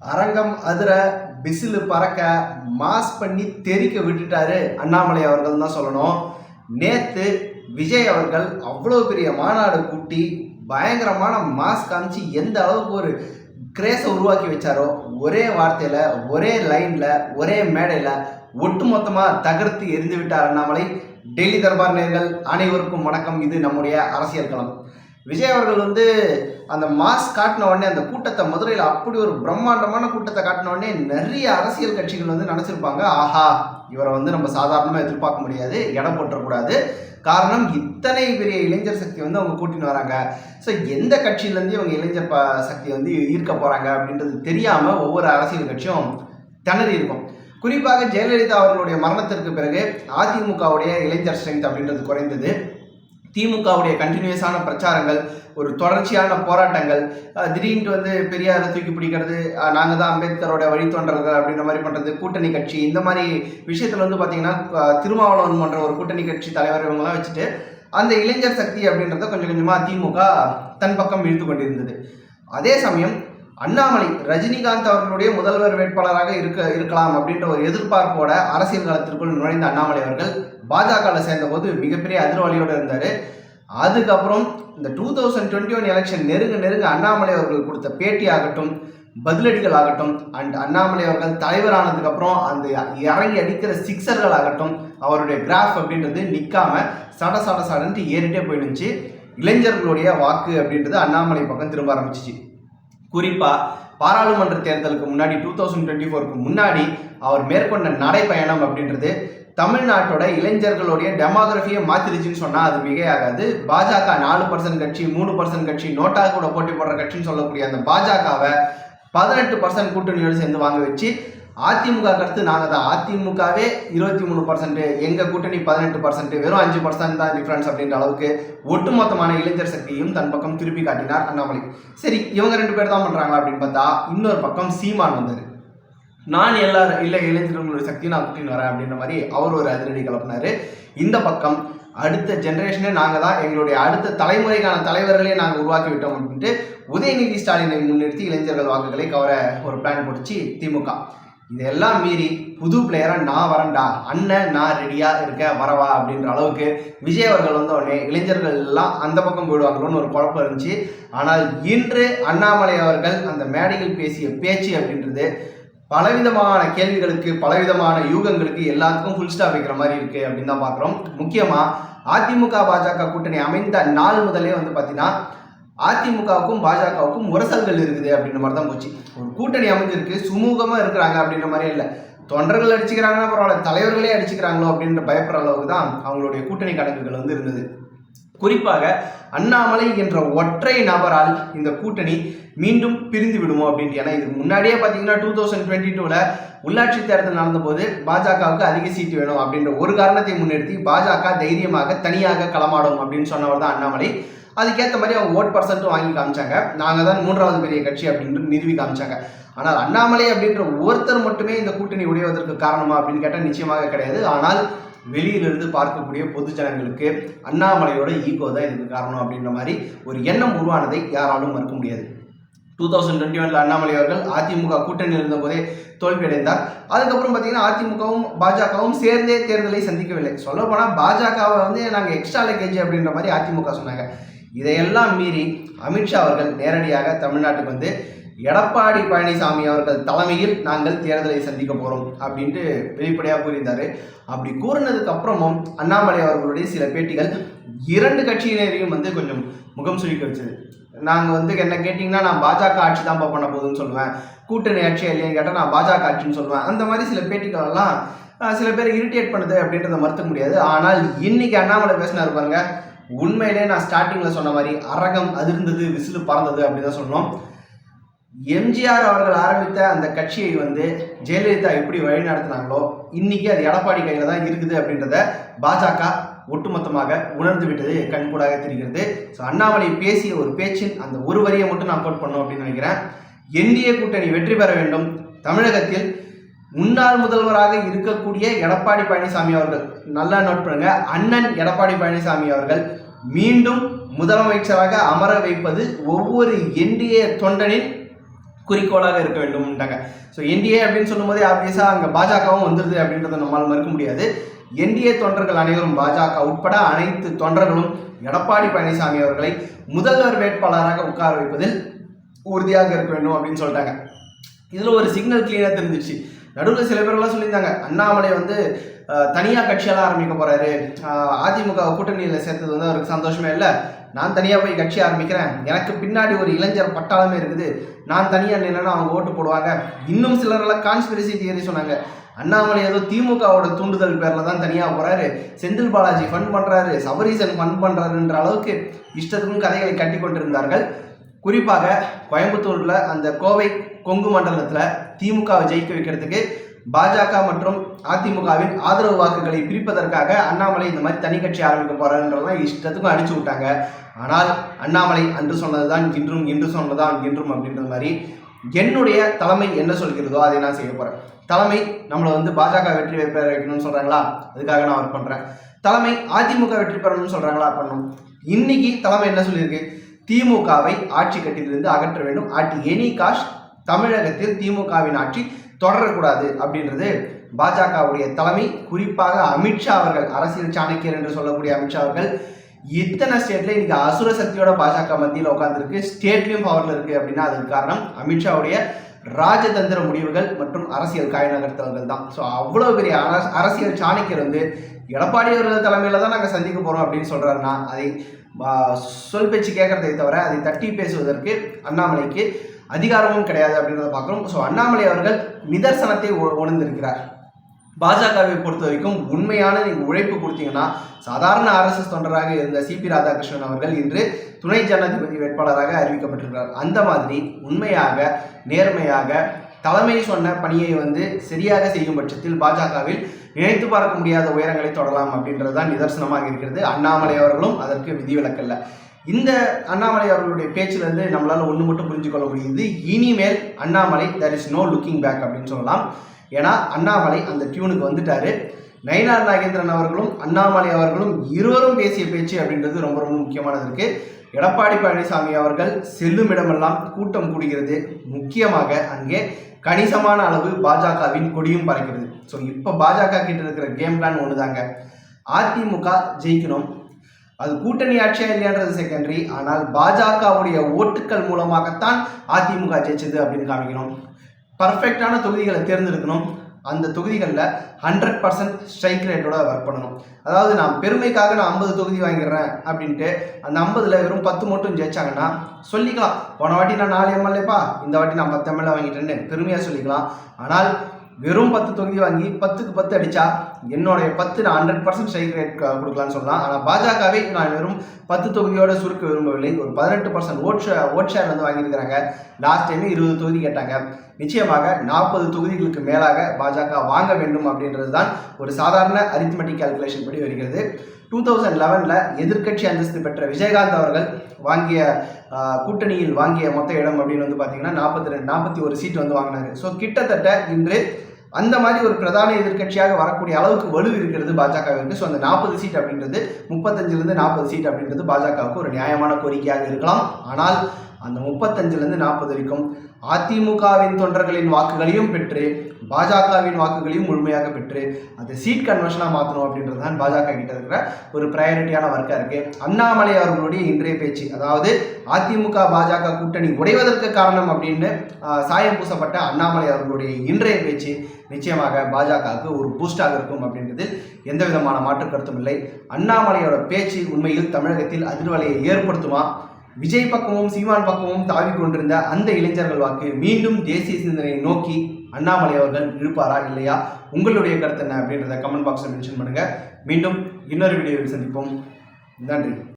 அரங்கம் அதிர பிசிலு பறக்க மாஸ் பண்ணி தெறிக்க விட்டுட்டாரு அண்ணாமலை அவர்கள் தான் சொல்லணும். நேத்து விஜய் அவர்கள் அவ்வளோ பெரிய மாநாடு கூட்டி பயங்கரமான மாஸ் காமிச்சு எந்த அளவுக்கு ஒரு கிரேஸை உருவாக்கி வச்சாரோ ஒரே வார்த்தையில ஒரே லைன்ல ஒரே மேடையில ஒட்டுமொத்தமாக தகர்த்து எரிந்து விட்டார் அண்ணாமலை. டெல்லி தர்பார் நேர்கள் அனைவருக்கும் வணக்கம். இது நம்முடைய அரசியல் களம். விஜய் அவர்கள் வந்து அந்த மாஸ் காட்டின உடனே அந்த கூட்டத்தை மதுரையில் அப்படி ஒரு பிரம்மாண்டமான கூட்டத்தை காட்டின உடனே நிறைய அரசியல் கட்சிகள் வந்து நினச்சிருப்பாங்க. ஆஹா இவரை வந்து நம்ம சாதாரணமாக எதிர்பார்க்க முடியாது இடம் போட்டக்கூடாது காரணம் இத்தனை பெரிய இளைஞர் சக்தி வந்து அவங்க கூட்டின்னு வராங்க. ஸோ எந்த கட்சியிலேருந்து இவங்க இளைஞர் ப சக்தி வந்து ஈர்க்க போகிறாங்க அப்படின்றது தெரியாமல் ஒவ்வொரு அரசியல் கட்சியும் திணறி இருக்கும். குறிப்பாக ஜெயலலிதா அவர்களுடைய மரணத்திற்கு பிறகு அதிமுகவுடைய இளைஞர் ஸ்ட்ரென்த் அப்படின்றது குறைந்தது. திமுகவுடைய கண்டினியூஸான பிரச்சாரங்கள் ஒரு தொடர்ச்சியான போராட்டங்கள் திடீர்னு வந்து பெரியாரை தூக்கி பிடிக்கிறது நாங்கள் தான் அம்பேத்கரோட வழித்தொண்டர்கள் அப்படின்ற மாதிரி பண்ணுறது கூட்டணி கட்சி இந்த மாதிரி விஷயத்தில் வந்து பார்த்தீங்கன்னா திருமாவளவன் போன்ற ஒரு கூட்டணி கட்சி தலைவர் இவங்கெல்லாம் வச்சுட்டு அந்த இளைஞர் சக்தி அப்படின்றத கொஞ்சம் கொஞ்சமாக திமுக தன் பக்கம் இழுத்து கொண்டிருந்தது. அதே சமயம் அண்ணாமலை ரஜினிகாந்த் அவர்களுடைய முதல்வர் வேட்பாளராக இருக்க இருக்கலாம் அப்படின்ற ஒரு எதிர்பார்ப்போட அரசியல் களத்திற்குள் நுழைந்த அண்ணாமலை அவர்கள் பாஜகவில் சேர்ந்தபோது மிகப்பெரிய அதிர்வலியோடு இருந்தார். அதுக்கப்புறம் இந்த two thousand twenty one election நெருங்க நெருங்க அண்ணாமலை அவர்கள் கொடுத்த பேட்டி ஆகட்டும் பதிலடிகள் ஆகட்டும் அண்ட் அண்ணாமலை அவர்கள் தலைவரானதுக்கு அப்புறம் அந்த இறங்கி அடிக்கிற சிக்ஸர்கள் ஆகட்டும் அவருடைய கிராஃப் அப்படின்றது நிற்காம சட சட சடன்ட்டு ஏறிட்டே போயிடுச்சு. இளைஞர்களுடைய வாக்கு அப்படின்றது அண்ணாமலை பக்கம் திரும்ப ஆரம்பிச்சிச்சு. குறிப்பாக பாராளுமன்ற தேர்தலுக்கு முன்னாடி டூ தௌசண்ட் டுவெண்ட்டி ஃபோருக்கு முன்னாடி அவர் மேற்கொண்ட நடைப்பயணம் அப்படின்றது தமிழ்நாட்டோட இளைஞர்களுடைய டெமோகிராஃபியை மாத்திருச்சுன்னு சொன்னால் அது மிகையாகாது. பாஜக நாலு பர்சன்ட் கட்சி மூணு பர்சன்ட் கட்சி நோட்டா கூட போட்டி போடுற கட்சின்னு சொல்லக்கூடிய அந்த பாஜகவை பதினெட்டு பர்சன்ட் கூட்டணியோடு சேர்ந்து வாங்க வச்சு அதிமுக அடுத்து நாங்கள் தான். அதிமுகவே இருபத்தி மூணு பர்சன்ட் எங்கள் கூட்டணி பதினெட்டு பர்சன்ட் வெறும் அஞ்சு பர்சன்ட் தான் டிஃப்ரென்ஸ் அப்படின்ற அளவுக்கு ஒட்டுமொத்தமான இளைஞர் சக்தியும் தன் பக்கம் திருப்பி காட்டினார் அண்ணாமலை. சரி இவங்க ரெண்டு பேர் தான் பண்ணுறாங்களா அப்படின்னு பார்த்தா இன்னொரு பக்கம் சீமான் வந்தார். நான் எல்லாரும் இல்லை இளைஞர்களுடைய சக்தி நான் கூட்டின்னு வரேன் அப்படின்ற மாதிரி அவர் ஒரு அதிரடி கலப்பினார் இந்த பக்கம் அடுத்த ஜென்ரேஷனே நாங்கள் தான் எங்களுடைய அடுத்த தலைமுறைக்கான தலைவர்களே நாங்கள் உருவாக்கி விட்டோம் அப்படின்ட்டு உதயநிதி ஸ்டாலினை முன்னிறுத்தி இளைஞர்கள் வாக்குகளை கவர ஒரு பிளான் போட்டுச்சு திமுக. இதெல்லாம் மீறி புது பிளேயராக நான் வரேன்டா. அண்ணன் நான் ரெடியாக இருக்க வரவா அப்படின்ற அளவுக்கு விஜய் அவர்கள் வந்த உடனே இளைஞர்கள் எல்லாம் அந்த பக்கம் போயிடுவாங்களோன்னு ஒரு குழப்பம் இருந்துச்சு. ஆனால் இன்று அண்ணாமலை அவர்கள் அந்த மேடையில் பேசிய பேச்சு அப்படின்றது பலவிதமான கேள்விகளுக்கு பலவிதமான யூகங்களுக்கு எல்லாத்துக்கும் ஃபுல் ஸ்டாப் வைக்கிற மாதிரி இருக்குது அப்படின்னு தான் பார்க்குறோம். முக்கியமாக அதிமுக பாஜக கூட்டணி அமைந்த நாள் முதலே வந்து பார்த்தீங்கன்னா அதிமுகவுக்கும் பாஜகவுக்கும் முரசல்கள் இருக்குது அப்படின்ற மாதிரி தான் போச்சு. ஒரு கூட்டணி அமைஞ்சிருக்கு சுமூகமாக இருக்கிறாங்க அப்படின்ற மாதிரி இல்லை. தொண்டர்கள் அடிச்சுக்கிறாங்கன்னா பரவாயில்ல தலைவர்களே அடிச்சுக்கிறாங்களோ அப்படின்ற பயப்படுற அளவுக்கு தான் அவங்களுடைய கூட்டணி கணக்குகள் வந்து இருந்தது. குறிப்பாக அண்ணாமலை என்ற ஒற்றை நபரால் இந்த கூட்டணி மீண்டும் பிரிந்து விடுமோ அப்படின்ட்டு. ஏன்னா இதுக்கு முன்னாடியே பார்த்தீங்கன்னா டூ தௌசண்ட் டுவெண்ட்டி டூவில் உள்ளாட்சி தேர்தல் நடந்தபோது பாஜகவுக்கு அதிக சீட்டு வேணும் அப்படின்ற ஒரு காரணத்தை முன்னிறுத்தி பாஜக தைரியமாக தனியாக களமாடும் அப்படின்னு சொன்னவர் தான் அண்ணாமலை. அதுக்கேற்ற மாதிரி அவங்க ஓட் பர்சன்ட்டும் வாங்கி காமிச்சாங்க. நாங்கள் தான் மூன்றாவது பெரிய கட்சி அப்படின்ட்டு நிறுவி காமிச்சாங்க. ஆனால் அண்ணாமலை அப்படின்ற ஒருத்தர் மட்டுமே இந்த கூட்டணி உடைவதற்கு காரணமா அப்படின்னு கேட்டால் நிச்சயமாக கிடையாது. ஆனால் வெளியிலிருந்து பார்க்கக்கூடிய பொது ஜனங்களுக்கு அண்ணாமலையோட ஈகோ தான் இதுக்கு காரணம் அப்படின்ற மாதிரி ஒரு எண்ணம் உருவானதை யாராலும் மறுக்க முடியாது. டூ தௌசண்ட் டுவெண்ட்டி ஒனில் அண்ணாமலை அவர்கள் அதிமுக கூட்டணியில் இருந்தபோதே தோல்வியடைந்தார். அதுக்கப்புறம் பார்த்தீங்கன்னா அதிமுகவும் பாஜகவும் சேர்ந்தே தேர்தலை சந்திக்கவில்லை. சொல்லப்போனால் பாஜகவை வந்து நாங்கள் எக்ஸ்ட்ரா லக்கேஜ் அப்படின்ற மாதிரி அதிமுக சொன்னாங்க. இதையெல்லாம் மீறி அமித்ஷா அவர்கள் நேரடியாக தமிழ்நாட்டுக்கு வந்து எடப்பாடி பழனிசாமி அவர்கள் தலைமையில் நாங்கள் தேர்தலை சந்திக்க போகிறோம் அப்படின்ட்டு வெளிப்படையாக கூறியிருந்தார். அப்படி கூறினதுக்கு அப்புறமும் அண்ணாமலை அவர்களுடைய சில பேட்டிகள் இரண்டு கட்சியினரையும் வந்து கொஞ்சம் முகம் சுழிக்க வச்சது. நாங்கள் வந்து என்ன கேட்டிங்கன்னா நான் பாஜக ஆட்சி தான் பண்ண போகுதுன்னு சொல்லுவேன். கூட்டணி ஆட்சி இல்லைன்னு கேட்டால் நான் பாஜக ஆட்சின்னு சொல்லுவேன். அந்த மாதிரி சில பேட்டிகள் எல்லாம் சில பேர் இரிட்டேட் பண்ணுது அப்படின்றத மறுத்த முடியாது. ஆனால் இன்னைக்கு அண்ணாமலை பேசினார் பாருங்க உண்மையிலே நான் ஸ்டார்டிங்கில் சொன்ன மாதிரி அரகம் அதிர்ந்தது விசிலு பறந்தது அப்படின்னு தான் சொன்னோம். எம்ஜிஆர் அவர்கள் ஆரம்பித்த அந்த கட்சியை வந்து ஜெயலலிதா எப்படி வழி நடத்தினாங்களோ இன்னைக்கு அது எடப்பாடி கையில் தான் இருக்குது அப்படின்றத பாஜக ஒட்டுமொத்தமாக உணர்ந்து விட்டது கண்கூடாக தெரிகிறது. ஸோ அண்ணாமலை பேசிய ஒரு பேச்சின் அந்த ஒரு வரியை மட்டும் நான் கோட் பண்ணோம் அப்படின்னு நினைக்கிறேன். என்டிஏ கூட்டணி வெற்றி பெற வேண்டும். தமிழகத்தில் முன்னாள் முதல்வராக இருக்கக்கூடிய எடப்பாடி பழனிசாமி அவர்கள் நல்லா நோட் பண்ணுங்க அண்ணன் எடப்பாடி பழனிசாமி அவர்கள் மீண்டும் முதலமைச்சராக அமர வைப்பது ஒவ்வொரு என்டிஏ தொண்டனின் குறிக்கோளாக இருக்க வேண்டும்ட்டாங்க ஸோ என்டிஏ அப்படின்னு சொல்லும்போதே ஆப்வியஸாக அங்கே பாஜகவும் வந்துடுது அப்படின்றத நம்மால் மறுக்க முடியாது. என்டிஏ தொண்டர்கள் அனைவரும் பாஜக உட்பட அனைத்து தொண்டர்களும் எடப்பாடி பழனிசாமி அவர்களை முதல்வர் வேட்பாளராக உட்கார வைப்பதில் உறுதியாக இருக்க வேண்டும் அப்படின்னு சொல்லிட்டாங்க. இதில் ஒரு சிக்னல் கிளியராக தெரிஞ்சிச்சு நடுவில் சில பேர்லாம் சொல்லியிருந்தாங்க. அண்ணாமலை வந்து தனியாக கட்சியெல்லாம் ஆரம்பிக்க போகிறாரு அதிமுக கூட்டணியில் சேர்த்தது வந்து அவருக்கு சந்தோஷமே இல்லை. நான் தனியாக போய் கட்சி ஆரம்பிக்கிறேன். எனக்கு பின்னாடி ஒரு இளைஞர் பட்டாளமே இருக்குது. நான் தனியாக நின்னா அவங்க ஓட்டு போடுவாங்க. இன்னும் சிலரெல்லாம் கான்ஸ்பிரசி தியரி சொன்னாங்க. அண்ணாமலை ஏதோ திமுகவோட தூண்டுதல் பேரில் தான் தனியாக போகிறாரு செந்தில் பாலாஜி ஃபண்ட் பண்ணுறாரு சபரீசன் ஃபண்ட் பண்ணுறாருன்ற அளவுக்கு இஷ்டத்துக்கும் கதைகளை கட்டி கொண்டிருந்தார்கள். குறிப்பாக கோயம்புத்தூரில் அந்த கோவை கொங்கு மண்டலத்தில் திமுகவை ஜெயிக்க வைக்கிறதுக்கு பாஜக மற்றும் அதிமுகவின் ஆதரவு வாக்குகளை பிரிப்பதற்காக அண்ணாமலை இந்த மாதிரி தனி கட்சி ஆரம்பிக்க போறாருன்றதான் இஷ்டத்துக்கும் அடிச்சு விட்டாங்க. ஆனால் அண்ணாமலை அன்று சொன்னதுதான் இன்றும் இன்று சொன்னதுதான் இன்றும் அப்படின்ற மாதிரி என்னுடைய தலைமை என்ன சொல்கிறதோ அதை நான் செய்ய போகிறேன் தலைமை நம்மளை வந்து பாஜக வெற்றி பெற வைக்கணும்னு சொல்கிறாங்களா அதுக்காக நான் ஒர்க் பண்ணுறேன் தலைமை அதிமுக வெற்றி பெறணும்னு சொல்கிறாங்களா பண்ணணும் இன்னைக்கு தலைமை என்ன சொல்லியிருக்கு? திமுகவை ஆட்சி கட்டிலிருந்து அகற்ற வேண்டும். அட் எனி காஸ்ட் தமிழகத்தில் திமுகவின் ஆட்சி தொடரக்கூடாது அப்படின்றது பாஜகவுடைய தலைமை. குறிப்பாக அமித்ஷா அவர்கள் அரசியல் சாணக்கியர் என்று சொல்லக்கூடிய அமித்ஷா அவர்கள் இத்தனை ஸ்டேட்ல இன்னைக்கு அசுர சக்தியோட பாஜக மத்தியில் உட்காந்துருக்கு ஸ்டேட்லயும் பவர்ல இருக்கு அப்படின்னா அதுக்கு காரணம் அமித்ஷாவுடைய ராஜதந்திர முடிவுகள் மற்றும் அரசியல் காயநகர்த்தல்கள் தான். ஸோ அவ்வளோ பெரிய அரசியல் சாணக்கியர் வந்து எடப்பாடி அவர்கள் தலைமையில் தான் நாங்கள் சந்திக்க போகிறோம் அப்படின்னு சொல்கிறாருன்னா அதை சொல் பேச்சு கேட்குறதை தவிர அதை தட்டி பேசுவதற்கு அண்ணாமலைக்கு அதிகாரமும் கிடையாது அப்படின்றத பார்க்குறோம். ஸோ அண்ணாமலை அவர்கள் நிதர்சனத்தை உணர்ந்திருக்கிறார் பாஜகவை பொறுத்த வரைக்கும் உண்மையான நீங்கள் உழைப்பு கொடுத்தீங்கன்னா சாதாரண ஆர்எஸ்எஸ் தொண்டராக இருந்த சிபி ராதாகிருஷ்ணன் அவர்கள் இன்று துணை ஜனாதிபதி வேட்பாளராக அறிவிக்கப்பட்டிருக்கிறார். அந்த மாதிரி உண்மையாக நேர்மையாக தலைமை சொன்ன பணியை வந்து சரியாக செய்யும் பட்சத்தில் பாஜகவில் நினைத்து பார்க்க முடியாத உயரங்களை தொடரலாம் அப்படின்றது தான் நிதர்சனமாக இருக்கிறது. அண்ணாமலை அவர்களும் அதற்கு விதிவிலக்கல்ல. இந்த அண்ணாமலை அவர்களுடைய பேச்சிலிருந்து நம்மளால் ஒன்று மட்டும் புரிஞ்சு கொள்ள முடியுது. இனிமேல் Annamalai there is no looking back அப்படின்னு சொல்லலாம். ஏன்னா அண்ணாமலை அந்த டியூனுக்கு வந்துட்டாரு. நயினார் நாகேந்திரன் அவர்களும் அண்ணாமலை அவர்களும் இருவரும் பேசிய பேச்சு அப்படின்றது ரொம்ப ரொம்ப முக்கியமானது இருக்கு. எடப்பாடி பழனிசாமி அவர்கள் செல்லும் இடமெல்லாம் கூட்டம் கூடுகிறது. முக்கியமாக அங்கே கணிசமான அளவு பாஜகவின் கொடியும் பறக்கிறது. ஸோ இப்போ பாஜக கிட்ட இருக்கிற கேம் பிளான் ஒன்று தாங்க அதிமுக ஜெயிக்கணும். அது கூட்டணி ஆட்சியா இல்லையான்றது செகண்டரி ஆனால் பாஜகவுடைய ஓட்டுக்கள் மூலமாகத்தான் அதிமுக ஜெயிச்சது அப்படின்னு காமிக்கணும். பர்ஃபெக்டான தொகுதிகளை தேர்ந்தெடுக்கணும். அந்த தொகுதிகளில் ஹண்ட்ரட் பர்சன்ட் ஸ்ட்ரைக் ரேட்டோட ஒர்க் பண்ணணும். அதாவது நான் பெருமைக்காக நான் ஐம்பது தொகுதி வாங்கிடுறேன் அப்படின்ட்டு அந்த ஐம்பதுல வெறும் பத்து மட்டும் ஜெயிச்சாங்கன்னா சொல்லிக்கலாம். போன வாட்டி நான் நாலு எம்எல்ஏப்பா இந்த வாட்டி நான் பத்து எம்எல்ஏ வாங்கிட்டேன்னு பெருமையாக சொல்லிக்கலாம். ஆனால் வெறும் பத்து தொகுதி வாங்கி பத்துக்கு பத்து அடித்தா என்னுடைய பத்து நான் ஹண்ட்ரட் பர்சன்ட் ஸ்ட்ரைக் ரேட் கொடுக்கலான்னு சொல்லலாம். ஆனால் பாஜகவை நான் வெறும் பத்து தொகுதியோட சுருக்க விரும்பவில்லை. ஒரு பதினெட்டு பர்சன்ட் ஓட் ஷே ஓட் ஷேர் வந்து வாங்கியிருக்கிறாங்க. லாஸ்ட் டைமே இருபது தொகுதி கேட்டாங்க. நிச்சயமாக நாற்பது தொகுதிகளுக்கு மேலாக பாஜக வாங்க வேண்டும் அப்படின்றது தான் ஒரு சாதாரண அரித்மெட்டிக் கால்குலேஷன் படி வருகிறது. டூ தௌசண்ட் லெவனில் எதிர்கட்சி அந்தஸ்து பெற்ற விஜயகாந்த் அவர்கள் வாங்கிய கூட்டணியில் வாங்கிய மொத்த இடம் அப்படின்னு வந்து பார்த்தீங்கன்னா நாற்பத்தி ரெண்டு நாற்பத்தி ஒரு சீட் வந்து வாங்கினாரு. ஸோ கிட்டத்தட்ட இன்று அந்த மாதிரி ஒரு பிரதான எதிர்கட்சியாக வரக்கூடிய அளவுக்கு வலு இருக்கிறது பாஜகவிற்கு. ஸோ அந்த நாற்பது சீட் அப்படின்றது முப்பத்தஞ்சிலிருந்து நாற்பது சீட் அப்படின்றது பாஜகவுக்கு ஒரு நியாயமான கோரிக்கையாக இருக்கலாம். ஆனால் அந்த முப்பத்தஞ்சிலிருந்து நாற்பது வரைக்கும் அதிமுகவின் தொண்டர்களின் வாக்குகளையும் பெற்று பாஜகவின் வாக்குகளையும் முழுமையாக பெற்று அதை சீட் கன்வென்ஷனாக மாற்றணும் அப்படின்றது தான் பாஜக கிட்ட இருக்கிற ஒரு ப்ரையாரிட்டியான ஒர்க்காக இருக்குது அண்ணாமலை அவர்களுடைய இன்றைய பேச்சு அதாவது அதிமுக பாஜக கூட்டணி உடைவதற்கு காரணம் அப்படின்னு சாயம் பூசப்பட்ட அண்ணாமலை அவர்களுடைய இன்றைய பேச்சு நிச்சயமாக பாஜகவுக்கு ஒரு பூஸ்டாக இருக்கும் அப்படின்றதில் எந்த விதமான மாற்று கருத்தும் இல்லை. அண்ணாமலையோட பேச்சு உண்மையில் தமிழகத்தில் அதிர்வலையை ஏற்படுத்துமா? விஜய் பக்கமும் சீமான் பக்கமும் தாவி கொண்டிருந்த அந்த இளைஞர்கள் வாக்கு மீண்டும் தேசிய சிந்தனையை நோக்கி அண்ணாமலை அவர்கள் இருப்பாரா இல்லையா? உங்களுடைய கருத்து என்ன அப்படின்றத கமெண்ட் பாக்ஸில் மென்ஷன் பண்ணுங்கள் மீண்டும் இன்னொரு வீடியோவில் சந்திப்போம். நன்றி.